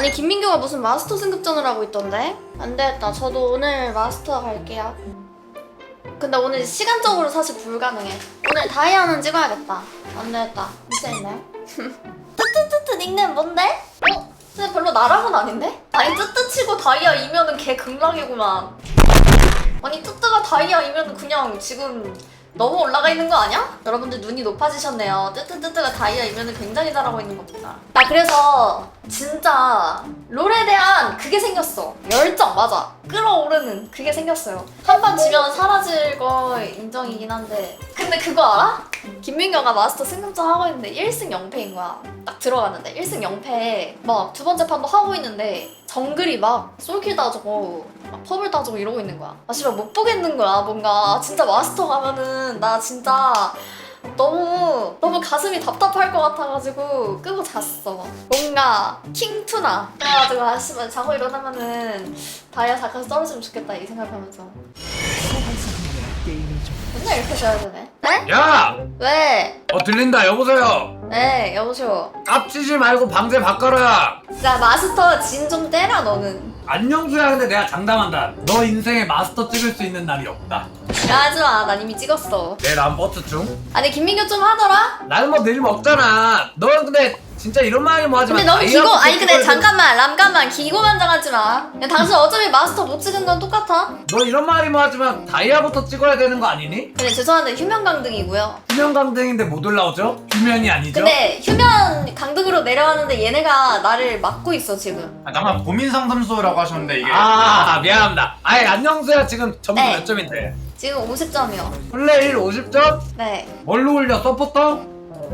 아니 김민규가 무슨 마스터 승급전을 하고 있던데? 안 되겠다. 저도 오늘 마스터 갈게요. 근데 오늘 시간적으로 사실 불가능해. 오늘 다이아는 찍어야겠다. 안 되겠다. 진짜 있나요? 뜨뜨뜨뜨 닉네임 뭔데? 어? 근데 별로 나랑은 아닌데? 아니 뜨뜨 치고 다이아 이면은 개 극락이구만. 아니 뜨뜨가 다이아 이면은 그냥 지금 너무 올라가 있는 거 아니야? 여러분들 눈이 높아지셨네요. 뜨뜨뜨뜨가 다이아 이면은 굉장히 잘하고 있는 겁니다. 나 그래서 진짜 롤에 대한 그게 생겼어. 열정 맞아. 끌어오르는 그게 생겼어요. 한 번 지면 사라질 거 인정이긴 한데 근데 그거 알아? 김민경가 마스터 승급전 하고 있는데 1승 0패인 거야. 딱 들어갔는데 1승 0패 막두 번째 판도 하고 있는데 정글이 막 솔킬 따주고 막 펍을 따주고 이러고 있는 거야. 아 씨발 못 보겠는 거야. 뭔가 진짜 마스터 가면은 나 진짜 너무 너무 가슴이 답답할 것 같아가지고 끄고 잤어. 뭔가 킹투나 그래가지고 아 씨발 자고 일어나면은 다이아 잠깐 떨어지면 좋겠다 이 생각하면서 맨날 이렇게 쉬어야 되네. 네? 야! 왜? 어 들린다 여보세요 네 여보세요. 깝치지 말고 방제 바꿔라 자 마스터 진좀 떼라 너는. 안녕수야 근데 내가 장담한다 너 인생에 마스터 찍을 수 있는 날이 없다 하지 마 난 이미 찍었어. 안 버스 중 아니 김민규 좀 하더라. 나는 뭐 내일 없잖아 너는 근데 진짜 이런 마음이 뭐 하지 마 근데 너무 기고 아니 근데. 잠깐만 람깐만 기고만장하지 마. 야, 당신 어차피 마스터 못 찍은 건 똑같아. 너 이런 말이 뭐 하지만 다이아부터 찍어야 되는 거 아니니? 근데 죄송한데 휴면 강등이고요. 휴면 강등인데 못 올라오죠? 휴면이 아니죠? 근데 휴면 강등으로 내려왔는데 얘네가 나를 막고 있어 지금. 아, 잠깐 고민 상담소라고 하셨는데 이게 아 미안합니다 아이 안녕수야 지금 점수 네. 몇 점인데? 지금 50점이요. 플레이 50점? 네. 뭘로 올려 서포터?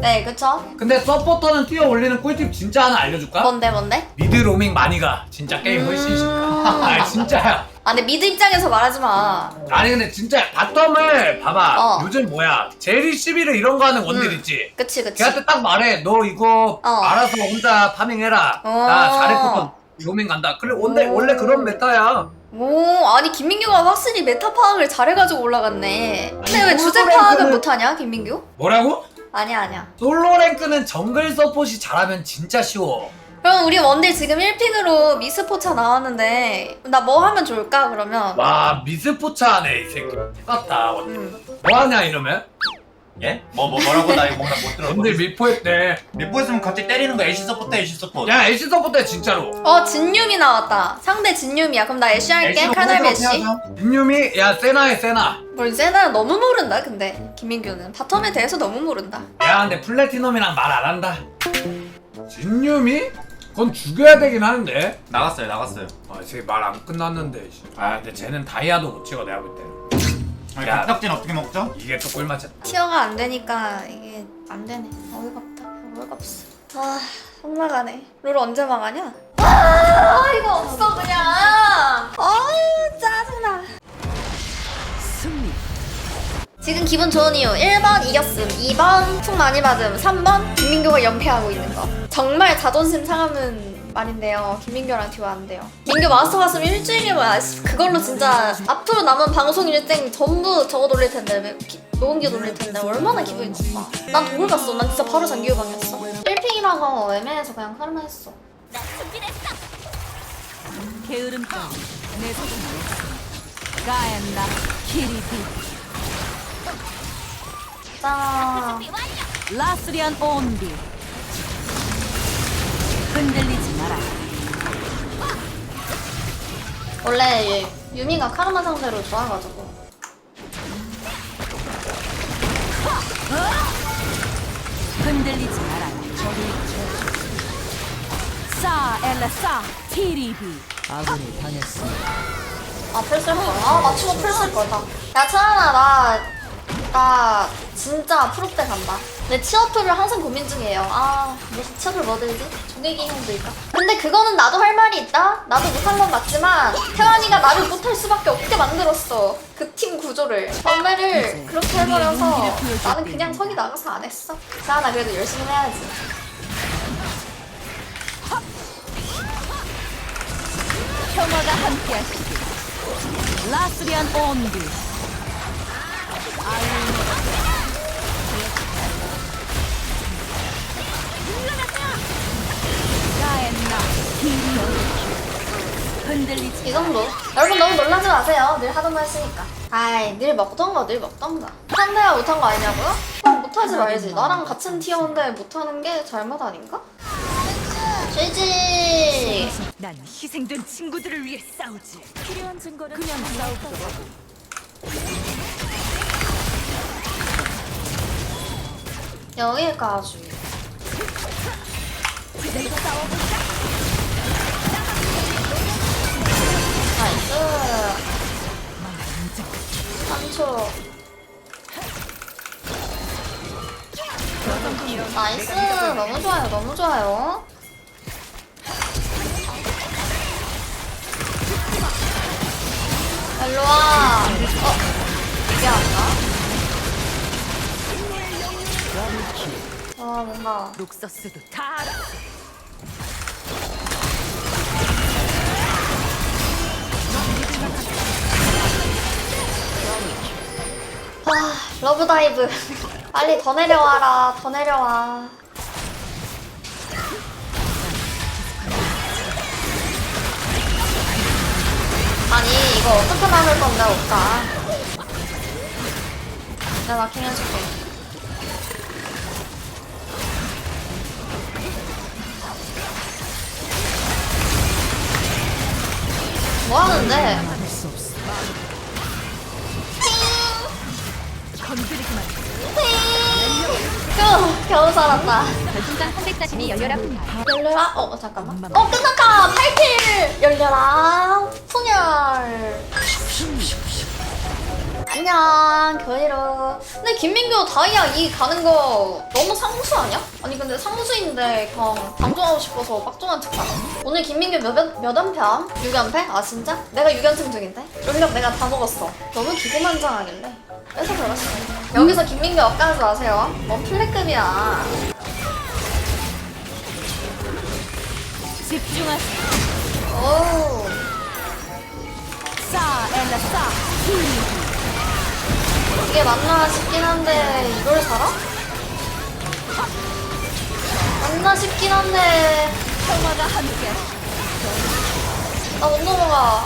네 그쵸? 근데 서포터는 뛰어 올리는 꿀팁 진짜 하나 알려줄까? 뭔데 뭔데? 미드 로밍 많이 가. 진짜 게임 훨씬 쉽다. 음. 아 진짜야. 아 근데 미드 입장에서 말하지 마. 아니 근데 진짜 바텀을 봐봐. 어. 요즘 뭐야 제리 11을 이런 거 하는 원딜 음. 있지. 그치 그치. 걔한테 딱 말해. 너 이거 어. 알아서 혼자 파밍해라. 어. 나 잘했거든. 로밍 간다. 그래 원래 오. 원래 그런 메타야. 오 아니 김민규가 확실히 메타 파악을 잘해가지고 올라갔네. 근데 왜 아니, 주제 파악은 못하냐 김민규? 뭐라고? 아니야 아니야. 솔로 랭크는 정글 서폿이 잘하면 진짜 쉬워. 그럼 우리 원딜 지금 1픽으로 미스포차 나왔는데 나 뭐 하면 좋을까 그러면? 와 미스포차네 이 새끼. 똑같다. 음. 뭐하냐 이러면? 예? 뭐, 뭐 뭐라고 나 이거 뭔가 못 들어 원딜 미포했대. 리포했으면 갑자기 때리는 거 애쉬 서포트 애쉬 서포트 야 애쉬 서폿 진짜로. 어 진유미 나왔다. 상대 진유미야. 그럼 나 애쉬 할게. 카날 메시. 해야죠. 민유미 야 세나해 세나. 뭘 세나 너무 모른다 근데 김민규는 바텀에 대해서 너무 모른다. 야 근데 플래티넘이랑 말 안 한다 진유미? 그건 죽여야 되긴 하는데 나갔어요 나갔어요 아 쟤 말 안 끝났는데 씨. 아 근데 쟤는 다이아도 못 찍어 내가 볼 때는 아니 야. 각각진 어떻게 먹죠? 이게 또 꿀맛이야 티어가 안 되니까 이게 안 되네. 어이가 없다. 어이가 없어. 아, 속 나가네. 롤 언제 망하냐? 아, 이거 없어 그냥. 아유 짜증나. 지금 기분 좋은 이유 1번 이겼음 2번 총 많이 받음 3번 김민규가 연패하고 있는 거 정말 자존심 상하는 말인데요. 김민규랑 돼요. 민규 마스터 갔으면 일주일이면 씨, 그걸로 진짜 앞으로 남은 방송 일정 전부 저거 돌릴 텐데 기, 노은기 돌릴 텐데 얼마나 기분이 나빠. 난 독을 갔어? 난 진짜 바로 장기유방이었어. 1픽이라서 애매해서 그냥 하루만 했어. 게으름 따위 내 소중한 가엔나 키리비. 자. 라스리안 온비. 흔들리지 원래 얘 유미가 카르마 상대로 좋아가지고 흔들리지 마라 싸 엘라 싸 티리비 아군이 당했습니다. 아 풀쓸 걸. 아 맞추고 풀쓸 걸다. 야 차은아 나, 나 진짜 프로 때 간다. 내 취업표를 항상 고민 중이에요. 아 무슨 취업을 뭐 들지? 조개기 형들까? 근데 그거는 나도 할 말이 있다. 나도 못한 건 맞지만 태환이가 나를 못할 수밖에 없게 만들었어. 그 팀 구조를. 전매를 그렇게 해버려서 나는 그냥 석이 나가서 안 했어. 차은아 그래도 열심히 해야지. 평화가 함께하시길 라스리안 온비 이 정도. 여러분 너무 놀라지 마세요. 늘 하던 거 했으니까. 아이, 늘 먹던 거, 늘 먹던 거. 한대야 못한 거 아니냐고요? 그럼 못하지 말지. 나랑 같은 티어인데 못하는 게 잘못 아닌가? 쥐지. 난 희생된 친구들을 위해 싸우지 필요한 증거는 그냥 싸우고 여기까지. 나이 스. 3초. 나이스. 너무 좋아요. 너무 좋아요. 일로 와. 어? 이게 아니야? 아, 뭔가. 룩서스도 다 알아 아, 러브다이브. 빨리 더 내려와라. 더 내려와. 아니, 이거 어떻게 막을 건데, 오빠. 내가 마킹 해줄게. 뭐 하는데? 겨우, 살았다. 별풍선 300짜리니 열려라 열려라? 어, 어, 잠깐만. 어, 끝났다! 8킬! 열려라! 풍열! 안녕, 겨이로. 근데 김민규 다이아 2 가는 거 너무 상무수 아니야? 아니, 근데 상무수인데 그냥 방종하고 싶어서 빡종한 척 하네. 오늘 김민규 몇, 연- 몇 연패함? 6연패? 아, 진짜? 내가 6연승 중인데? 롤력 내가 다 먹었어. 너무 기고만장하길래. 그래서 그랬어. 여기서 김민규 엇가지 마세요. 뭐 플랫급이야. 집중하세요 오. 싸 엘라 싸 이게 맞나 싶긴 한데 이걸 살아? 맞나 싶긴 한데 평화가 함께 나못 넘어가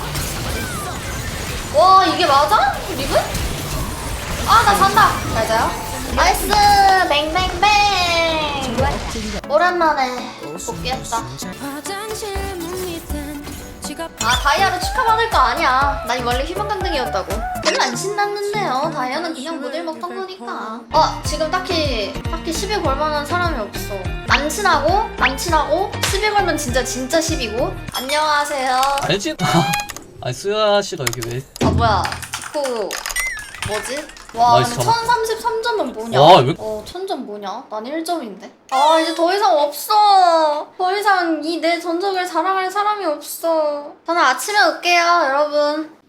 와 이게 맞아? 리브? 아나 산다. 잘 자요? 나이스. 뱅뱅뱅. 오랜만에 복귀했다 지갑. 아 다이아로 축하받을 거 아니야. 난 원래 희망 강등이었다고. 별로 안 신났는데요. 다이아는 그냥 모델 먹던 거니까. 어 지금 딱히 딱히 시비 걸 만한 사람이 없어. 안 친하고 안 친하고 시비 걸면 진짜 진짜 시비고. 안녕하세요. 알지? 아니 수야 씨가 여기 왜? 아 뭐야. 디코 뭐지? 와 나이스 근데 잡아. 1033점은 뭐냐? 와, 왜- 어 1000점 뭐냐? 난 1점인데 아 이제 더 이상 없어 더 이상 이 내 전적을 자랑할 사람이 없어 저는 아침에 올게요 여러분